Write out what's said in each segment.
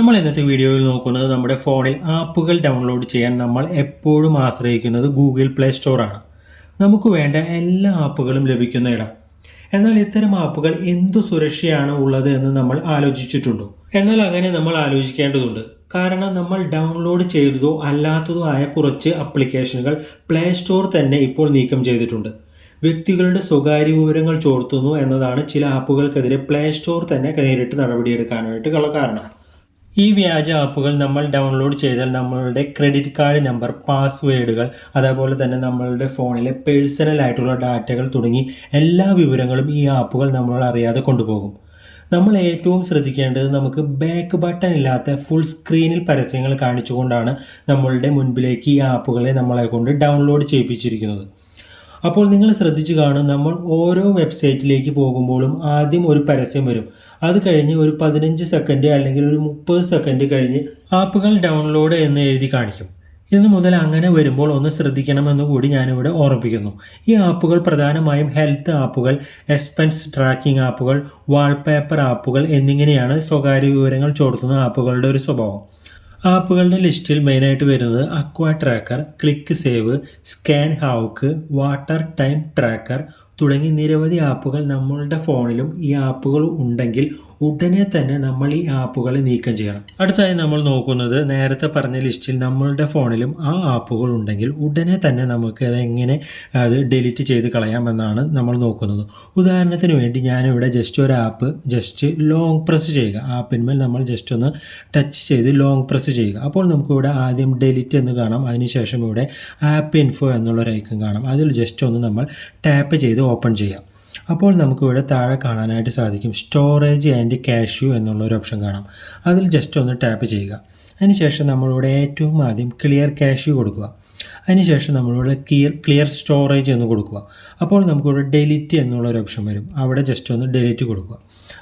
നമ്മൾ ഇന്നത്തെ വീഡിയോയിൽ നോക്കുന്നത് നമ്മുടെ ഫോണിൽ ആപ്പുകൾ ഡൗൺലോഡ് ചെയ്യാൻ നമ്മൾ എപ്പോഴും ആശ്രയിക്കുന്നത് ഗൂഗിൾ പ്ലേ സ്റ്റോറാണ് നമുക്ക് വേണ്ട എല്ലാ ആപ്പുകളും ലഭിക്കുന്ന ഇടം. എന്നാൽ ഇത്തരം ആപ്പുകൾ എന്തു സുരക്ഷയാണ് ഉള്ളത് എന്ന് നമ്മൾ ആലോചിച്ചിട്ടുണ്ടോ? എന്നാൽ അങ്ങനെ നമ്മൾ ആലോചിക്കേണ്ടതുണ്ട്. കാരണം നമ്മൾ ഡൗൺലോഡ് ചെയ്തതോ അല്ലാത്തതോ ആയ കുറച്ച് ആപ്ലിക്കേഷനുകൾ പ്ലേ സ്റ്റോർ തന്നെ ഇപ്പോൾ നീക്കം ചെയ്തിട്ടുണ്ട്. വ്യക്തികളുടെ സ്വകാര്യ വിവരങ്ങൾ ചോർത്തുന്നു എന്നതാണ് ചില ആപ്പുകൾക്കെതിരെ പ്ലേ സ്റ്റോർ തന്നെ നേരിട്ട് നടപടിയെടുക്കാനായിട്ട് കാരണം. ഈ വ്യാജ ആപ്പുകൾ നമ്മൾ ഡൗൺലോഡ് ചെയ്താൽ നമ്മളുടെ ക്രെഡിറ്റ് കാർഡ് നമ്പർ പാസ്വേഡുകൾ അതേപോലെ തന്നെ നമ്മളുടെ ഫോണിലെ പേഴ്സണൽ ആയിട്ടുള്ള ഡാറ്റകൾ തുടങ്ങി എല്ലാ വിവരങ്ങളും ഈ ആപ്പുകൾ നമ്മൾ അറിയാതെ കൊണ്ടുപോകും. നമ്മൾ ഏറ്റവും ശ്രദ്ധിക്കേണ്ടത് നമുക്ക് ബാക്ക് ബട്ടൺ ഇല്ലാത്ത ഫുൾ സ്ക്രീനിൽ പരസ്യങ്ങൾ കാണിച്ചുകൊണ്ടാണ് നമ്മളുടെ മുൻപിലേക്ക് ഈ ആപ്പുകളെ നമ്മളെ കൊണ്ട് ഡൗൺലോഡ് ചെയ്യിപ്പിച്ചിരിക്കുന്നത്. അപ്പോൾ നിങ്ങൾ ശ്രദ്ധിച്ചു കാണും നമ്മൾ ഓരോ വെബ്സൈറ്റിലേക്ക് പോകുമ്പോഴും ആദ്യം ഒരു പരസ്യം വരും. അത് കഴിഞ്ഞ് ഒരു പതിനഞ്ച് സെക്കൻഡ് അല്ലെങ്കിൽ ഒരു മുപ്പത് സെക്കൻഡ് കഴിഞ്ഞ് ആപ്പുകൾ ഡൗൺലോഡ് എന്ന് എഴുതി കാണിക്കും. ഇന്ന് മുതൽ അങ്ങനെ വരുമ്പോൾ ഒന്ന് ശ്രദ്ധിക്കണമെന്ന് കൂടി ഞാനിവിടെ ഓർമ്മിപ്പിക്കുന്നു. ഈ ആപ്പുകൾ പ്രധാനമായും ഹെൽത്ത് ആപ്പുകൾ എക്സ്പെൻസ് ട്രാക്കിംഗ് ആപ്പുകൾ വാൾപേപ്പർ ആപ്പുകൾ എന്നിങ്ങനെയാണ് സ്വകാര്യ വിവരങ്ങൾ ചോർത്തുന്ന ആപ്പുകളുടെ ഒരു സ്വഭാവം. ആപ്പുകളുടെ ലിസ്റ്റിൽ മെയിനായിട്ട് വരുന്നത് aqua tracker click save scan ഹൗക്ക് water time tracker തുടങ്ങി നിരവധി ആപ്പുകൾ നമ്മളുടെ ഫോണിലും ഈ ആപ്പുകൾ ഉണ്ടെങ്കിൽ ഉടനെ തന്നെ നമ്മൾ ഈ ആപ്പുകളെ നീക്കം ചെയ്യണം. അടുത്തായി നമ്മൾ നോക്കുന്നത് നേരത്തെ പറഞ്ഞ ലിസ്റ്റിൽ നമ്മളുടെ ഫോണിലും ആ ആപ്പുകൾ ഉണ്ടെങ്കിൽ ഉടനെ തന്നെ നമുക്ക് അത് എങ്ങനെ അത് ഡിലീറ്റ് ചെയ്ത് കളയാമെന്നാണ് നമ്മൾ നോക്കുന്നത്. ഉദാഹരണത്തിന് വേണ്ടി ഞാനിവിടെ ജസ്റ്റ് ഒരു ആപ്പ് ജസ്റ്റ് ലോങ് പ്രസ് ചെയ്യുക. ആപ്പിന്മേൽ നമ്മൾ ജസ്റ്റ് ഒന്ന് ടച്ച് ചെയ്ത് ലോങ് പ്രസ് ചെയ്യുക. അപ്പോൾ നമുക്കിവിടെ ആദ്യം ഡിലീറ്റ് എന്ന് കാണാം. അതിനുശേഷം ഇവിടെ ആപ്പ് ഇൻഫോ എന്നുള്ളൊരു ഐക്കൺ കാണാം. അതിൽ ജസ്റ്റ് ഒന്ന് നമ്മൾ ടാപ്പ് ചെയ്ത് ഓപ്പൺ ചെയ്യാം. അപ്പോൾ നമുക്ക് ഇവിടെ താഴെ കാണാനായിട്ട് സാധിക്കും സ്റ്റോറേജ് ആൻഡ് കാഷ്യൂ എന്നുള്ള ഒരു ഓപ്ഷൻ കാണാം. അതിൽ ജസ്റ്റ് ഒന്ന് ടാപ്പ് ചെയ്യുക. അതിനുശേഷം നമ്മളിവിടെ ഏറ്റവും ആദ്യം ക്ലിയർ കാഷ്യൂ കൊടുക്കുക. അതിനുശേഷം നമ്മളിവിടെ ക്ലിയർ ക്ലിയർ സ്റ്റോറേജ് എന്ന് കൊടുക്കുക. അപ്പോൾ നമുക്കിവിടെ ഡെലിറ്റ് എന്നുള്ള ഒരു ഓപ്ഷൻ വരും. അവിടെ ജസ്റ്റ് ഒന്ന് ഡെലിറ്റ് കൊടുക്കുക.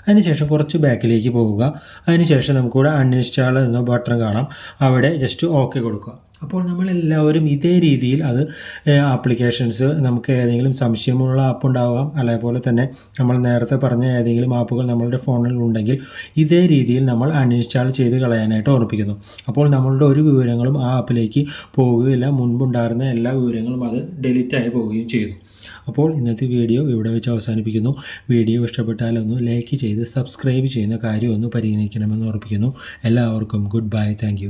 അതിനുശേഷം കുറച്ച് ബാക്കിലേക്ക് പോവുക അതിനുശേഷം നമുക്കിവിടെ അൺഇൻസ്റ്റാൾ എന്ന ബട്ടൺ കാണാം. അവിടെ ജസ്റ്റ് ഓക്കെ കൊടുക്കുക. അപ്പോൾ നമ്മളെല്ലാവരും ഇതേ രീതിയിൽ അത് ആപ്ലിക്കേഷൻസ് നമുക്ക് ഏതെങ്കിലും സംശയമുള്ള ആപ്പ് ഉണ്ടാവാം. അതേപോലെ തന്നെ നമ്മൾ നേരത്തെ പറഞ്ഞ ഏതെങ്കിലും ആപ്പുകൾ നമ്മളുടെ ഫോണിൽ ഉണ്ടെങ്കിൽ ഇതേ രീതിയിൽ നമ്മൾ അൺഇൻസ്റ്റാൾ ചെയ്ത് കളയാനായിട്ട് ഓർപ്പിക്കുന്നു അപ്പോൾ നമ്മളുടെ ഒരു വിവരങ്ങളും ആ ആപ്പിലേക്ക് പോവുകയില്ല മുൻപുണ്ടായിരുന്ന എല്ലാ വിവരങ്ങളും അത് ഡിലീറ്റ് ആയി പോവുകയും ചെയ്യുന്നു. അപ്പോൾ ഇന്നത്തെ വീഡിയോ ഇവിടെ വെച്ച് അവസാനിപ്പിക്കുന്നു. വീഡിയോ ഇഷ്ടപ്പെട്ടാൽ ഒന്ന് ലൈക്ക് ചെയ്ത് സബ്സ്ക്രൈബ് ചെയ്യുന്ന കാര്യം ഒന്ന് പരിഗണിക്കണമെന്ന് ഓർപ്പിക്കുന്നു എല്ലാവർക്കും ഗുഡ് ബൈ താങ്ക്